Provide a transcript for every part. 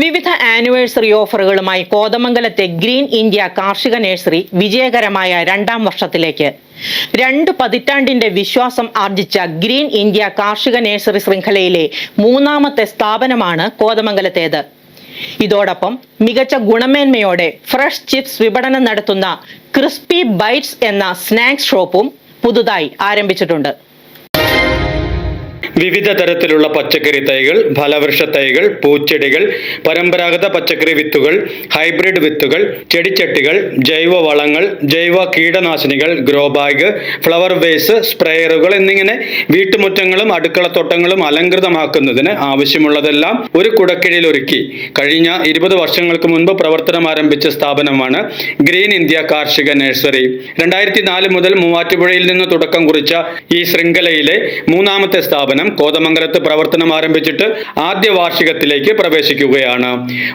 വിവിധ ആനിവേഴ്സറി ഓഫറുകളുമായി കോതമംഗലത്തെ ഗ്രീൻ ഇന്ത്യ കാർഷിക നഴ്സറി വിജയകരമായ രണ്ടാം വർഷത്തിലേക്ക്. രണ്ട് പതിറ്റാണ്ടിന്റെ വിശ്വാസം ആർജിച്ച ഗ്രീൻ ഇന്ത്യ കാർഷിക നഴ്സറി ശൃംഖലയിലെ മൂന്നാമത്തെ സ്ഥാപനമാണ് കോതമംഗലത്തേത്. ഇതോടൊപ്പം മികച്ച ഗുണമേന്മയോടെ ഫ്രഷ് ചിപ്സ് വിപണനം നടത്തുന്ന ക്രിസ്പി ബൈറ്റ്സ് എന്ന സ്നാക്സ് ഷോപ്പും പുതുതായി ആരംഭിച്ചിട്ടുണ്ട്. വിവിധ തരത്തിലുള്ള പച്ചക്കറി തൈകൾ ഫലവൃക്ഷ തൈകൾ പൂച്ചെടികൾ പരമ്പരാഗത പച്ചക്കറി വിത്തുകൾ ഹൈബ്രിഡ് വിത്തുകൾ ചെടിച്ചട്ടികൾ ജൈവ വളങ്ങൾ ജൈവ കീടനാശിനികൾ ഗ്രോ ബാഗ് ഫ്ലവർ വേസ് സ്പ്രേയറുകൾ എന്നിങ്ങനെ വീട്ടുമുറ്റങ്ങളും അടുക്കളത്തോട്ടങ്ങളും അലങ്കൃതമാക്കുന്നതിന് ആവശ്യമുള്ളതെല്ലാം ഒരു കുടക്കീഴിൽ ഒരുക്കി കഴിഞ്ഞ ഇരുപത് വർഷങ്ങൾക്ക് മുൻപ് പ്രവർത്തനം ആരംഭിച്ച സ്ഥാപനമാണ് ഗ്രീൻ ഇന്ത്യ കാർഷിക നഴ്സറി. രണ്ടായിരത്തി നാല് മുതൽ മൂവാറ്റുപുഴയിൽ നിന്ന് തുടക്കം കുറിച്ച ഈ ശൃംഖലയിലെ മൂന്നാമത്തെ സ്ഥാപനം കോതമംഗലത്ത് പ്രവർത്തനം ആരംഭിച്ചിട്ട് ആദ്യ വാർഷികത്തിലേക്ക് പ്രവേശിക്കുകയാണ്.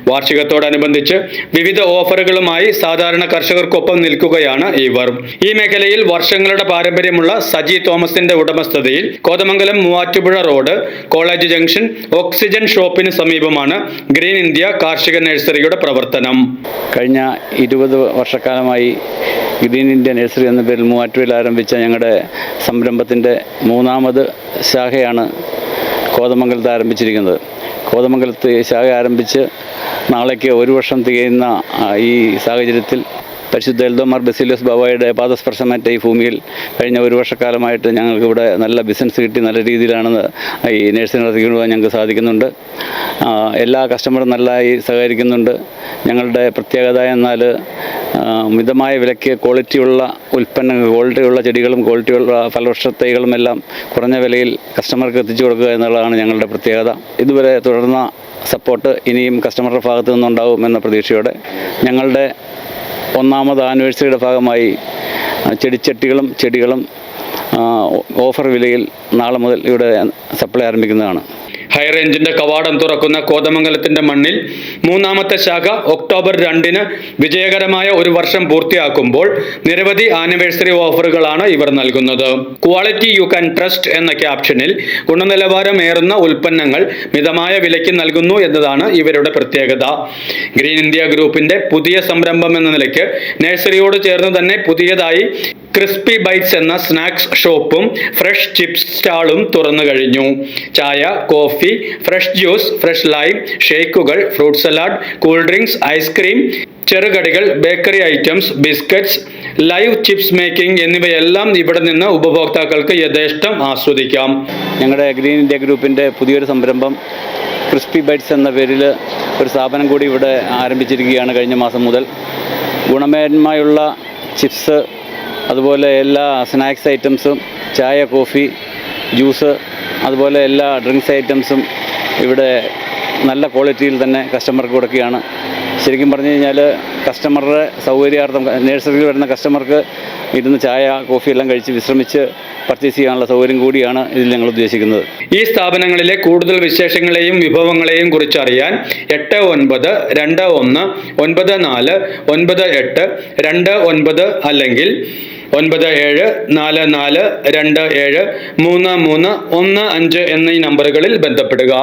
വാർഷികത്തോടനുബന്ധിച്ച് വിവിധ ഓഫറുകളുമായി സാധാരണ കർഷകർക്കൊപ്പം നിൽക്കുകയാണ് ഇവർ. ഈ മേഖലയിൽ വർഷങ്ങളുടെ പാരമ്പര്യമുള്ള സജി തോമസിന്റെ ഉടമസ്ഥതയിൽ Kothamangalam Muvattupuzha road college junction oxygen ഷോപ്പിന് സമീപമാണ് ഗ്രീൻ ഇന്ത്യ കാർഷിക നഴ്സറിയുടെ പ്രവർത്തനം. കഴിഞ്ഞ ഇരുപത് വർഷക്കാലമായി ഗ്രീൻ ഇന്ത്യ നഴ്സറി എന്ന പേരിൽ മൂവാറ്റുപുഴയിൽ ആരംഭിച്ച ഞങ്ങളുടെ സംരംഭത്തിന്റെ മൂന്നാമത് ശാഖയാണ് കോതമംഗലത്ത് ആരംഭിച്ചിരിക്കുന്നത്. കോതമംഗലത്ത് ശാഖ ആരംഭിച്ച് നാളേക്ക് ഒരു വർഷം തികയുന്ന ഈ സാഹചര്യത്തിൽ പരിശുദ്ധ എൽദോമാർ ബെസിലിയസ് ബാബായുടെ പാദസ്പർശമേറ്റ ഈ ഭൂമിയിൽ കഴിഞ്ഞ ഒരു വർഷക്കാലമായിട്ട് ഞങ്ങൾക്ക് ഇവിടെ നല്ല ബിസിനസ് കിട്ടി നല്ല രീതിയിലാണ് ഈ നേഴ്സിംഗ് നടത്തിക്കൊണ്ടുപോകാൻ ഞങ്ങൾക്ക് സാധിക്കുന്നുണ്ട്. എല്ലാ കസ്റ്റമറും നല്ലതായി സഹകരിക്കുന്നുണ്ട്. ഞങ്ങളുടെ പ്രത്യേകത എന്നാൽ മിതമായ വിലയ്ക്ക് ക്വാളിറ്റിയുള്ള ഉൽപ്പന്നങ്ങൾ ക്വാളിറ്റിയുള്ള ചെടികളും ക്വാളിറ്റിയുള്ള ഫലവൃക്ഷ തൈകളും എല്ലാം കുറഞ്ഞ വിലയിൽ കസ്റ്റമർക്ക് എത്തിച്ചു കൊടുക്കുക എന്നുള്ളതാണ് ഞങ്ങളുടെ പ്രത്യേകത. ഇതുവരെ തുടർന്ന സപ്പോർട്ട് ഇനിയും കസ്റ്റമറുടെ ഭാഗത്തു നിന്നുണ്ടാവും എന്ന പ്രതീക്ഷയോടെ ഞങ്ങളുടെ ഒന്നാമത് ആനിവേഴ്സറിയുടെ ഭാഗമായി ചെടിച്ചട്ടികളും ചെടികളും ഓഫർ വിലയിൽ നാളെ മുതൽ ഇവിടെ സപ്ലൈ ആരംഭിക്കുന്നതാണ്. ഹൈറേഞ്ചിന്റെ കവാടം തുറക്കുന്ന കോതമംഗലത്തിന്റെ മണ്ണിൽ മൂന്നാമത്തെ ശാഖ ഒക്ടോബർ രണ്ടിന് വിജയകരമായ ഒരു വർഷം പൂർത്തിയാക്കുമ്പോൾ നിരവധി ആനിവേഴ്സറി ഓഫറുകളാണ് ഇവർ നൽകുന്നത്. ക്വാളിറ്റി യു ക്യാൻ ട്രസ്റ്റ് എന്ന ക്യാപ്ഷനിൽ ഗുണനിലവാരമേറുന്ന ഉൽപ്പന്നങ്ങൾ മിതമായ വിലയ്ക്ക് നൽകുന്നു എന്നതാണ് ഇവരുടെ പ്രത്യേകത. ഗ്രീൻ ഇന്ത്യ ഗ്രൂപ്പിന്റെ പുതിയ സംരംഭം എന്ന നിലയ്ക്ക് നഴ്സറിയോട് ചേർന്ന് തന്നെ പുതിയതായി ക്രിസ്പി ബൈറ്റ്സ് എന്ന സ്നാക്സ് ഷോപ്പും ഫ്രഷ് ചിപ്സ് സ്റ്റാളും തുറന്നു കഴിഞ്ഞു. ചായ coffee fresh juice fresh lime ഷേക്കുകൾ fruit salad cool drinks ice cream ചെറുകടികൾ bakery items biscuits live chips making എന്നിവയെല്ലാം ഇവിടെ നിന്ന് ഉപഭോക്താക്കൾക്ക് യഥേഷ്ടം ആസ്വദിക്കാം. ഞങ്ങളുടെ ഗ്രീൻ ഇന്ത്യ ഗ്രൂപ്പിന്റെ പുതിയൊരു സംരംഭം ക്രിസ്പി ബൈറ്റ്സ് എന്ന പേരിൽ ഒരു സ്ഥാപനം കൂടി ഇവിടെ ആരംഭിച്ചിരിക്കുകയാണ് കഴിഞ്ഞ മാസം മുതൽ. ഗുണമേന്മയുള്ള ചിപ്സ് അതുപോലെ എല്ലാ സ്നാക്സ് ഐറ്റംസും ചായ കോഫി ജ്യൂസ് അതുപോലെ എല്ലാ ഡ്രിങ്ക്സ് ഐറ്റംസും ഇവിടെ നല്ല ക്വാളിറ്റിയിൽ തന്നെ കസ്റ്റമർക്ക് കൊടുക്കുകയാണ്. ശരിക്കും പറഞ്ഞു കഴിഞ്ഞാൽ കസ്റ്റമറുടെ സൗകര്യാർത്ഥം നേഴ്സറിയിൽ വരുന്ന കസ്റ്റമർക്ക് ഇരുന്ന് ചായ കോഫി എല്ലാം കഴിച്ച് വിശ്രമിച്ച് പർച്ചേസ് ചെയ്യാനുള്ള സൗകര്യം കൂടിയാണ് ഇതിൽ ഞങ്ങൾ ഉദ്ദേശിക്കുന്നത്. ഈ സ്ഥാപനങ്ങളിലെ കൂടുതൽ വിശേഷങ്ങളെയും വിഭവങ്ങളെയും കുറിച്ച് അറിയാൻ എട്ട് ഒൻപത് രണ്ട് ഒന്ന് ഒൻപത് നാല് ഒൻപത് എട്ട് രണ്ട് ഒൻപത് അല്ലെങ്കിൽ ഒൻപത് ഏഴ് നാല് നാല് രണ്ട് ഏഴ് മൂന്ന് മൂന്ന് ഒന്ന് അഞ്ച് എന്നീ നമ്പറുകളിൽ ബന്ധപ്പെടുക.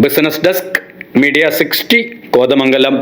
Business desk media sixty Kothamangalam